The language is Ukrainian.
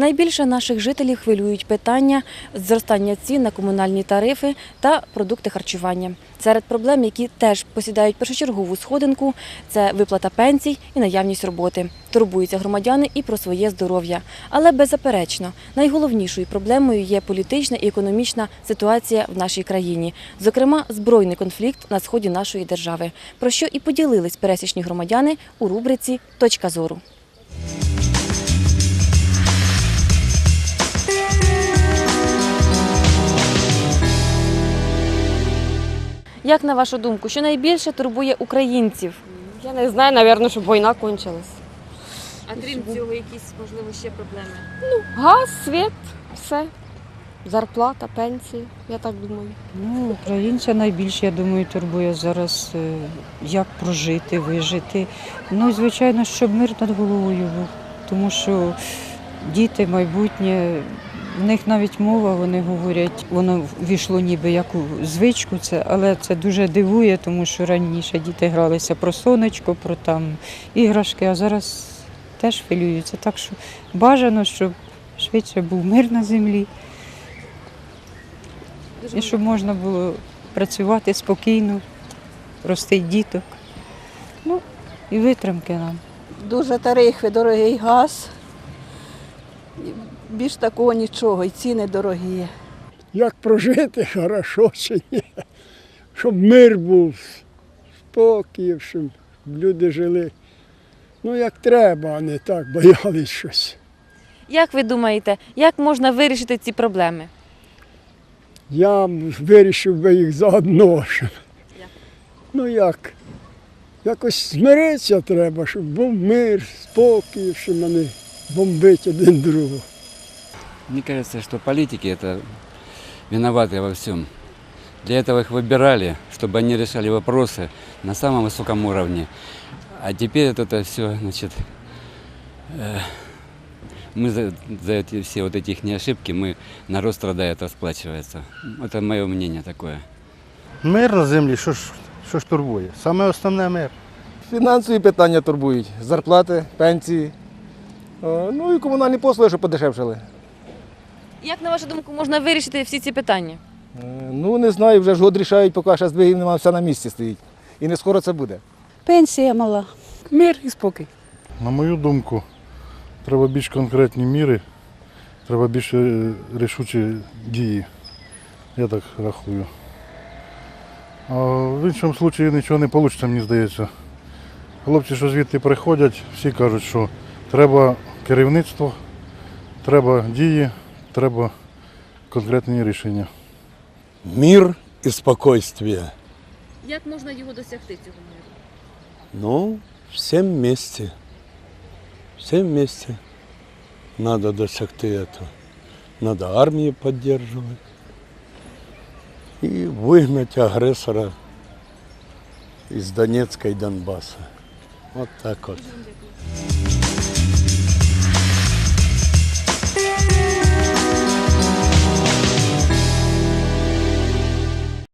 Найбільше наших жителів хвилюють питання зростання цін на комунальні тарифи та продукти харчування. Серед проблем, які теж посідають першочергову сходинку, це виплата пенсій і наявність роботи. Турбуються громадяни і про своє здоров'я. Але беззаперечно, найголовнішою проблемою є політична і економічна ситуація в нашій країні, зокрема, збройний конфлікт на сході нашої держави, про що і поділились пересічні громадяни у рубриці Точка зору. Як на вашу думку, що найбільше турбує українців? Я не знаю, напевно, щоб війна кончилась. А крім цього, якісь можливо ще проблеми? Ну, Газ, світ, все. Зарплата, пенсії, я так думаю. Ну, українця найбільше, я думаю, турбує зараз, е, як прожити, вижити. Ну, і, звичайно, щоб мир над головою був. Тому що діти, майбутнє, в них навіть мова, вони говорять, воно війшло ніби як у звичку, це, але це дуже дивує, тому що раніше діти гралися про сонечко, про там іграшки, а зараз теж хвилюються. Так що бажано, щоб швидше був мир на землі. І щоб можна було працювати спокійно, ростити діток. Ну, і витримки нам. Дуже тарифи, дорогий газ. Більш такого нічого, і ціни дорогі. як прожити хорошо чи ні. Щоб мир був, спокій, щоб люди жили. Ну, як треба, а не так боялись щось. Як ви думаєте, як можна вирішити ці проблеми? Я вирішив би їх заодно. Щоб... Ну як? Якось змиритися треба, щоб був мир, спокій, щоб мене бомбить один другого. Мне кажется, что политики это виноваты во всем. Для этого их выбирали, чтобы они решали вопросы на самом высоком уровне. А теперь вот это все, значит, э, мы за, за эти все вот эти их ошибки, мы народ страдает, расплачивается. Это мое мнение такое. Мир на землі, що ж, що ж турбує? Саме основне мир. Фінансові питання турбують. Зарплати, пенсії. О, Ну і комунальні послуги, щоб подешевшили. Як на вашу думку можна вирішити всі ці питання? Е, Ну не знаю, вже ж год рішають, поки ще здвигів немає, все на місці стоїть. І не скоро це буде. Пенсія мала. Мир і спокій. На мою думку, треба більш конкретні міри, треба більш е, рішучі дії. Я так рахую. А в іншому випадку нічого не вийде, мені здається. Хлопці, що звідти приходять, всі кажуть, що треба керівництво, треба дії, треба конкретні рішення. мир и спокойствие. Як можна його досягти цього миру? Ну, всем вместе. Всем вместе надо досягти этого. Надо армию поддерживать и выгнать агрессора из Донецка и Донбасса. Вот так вот.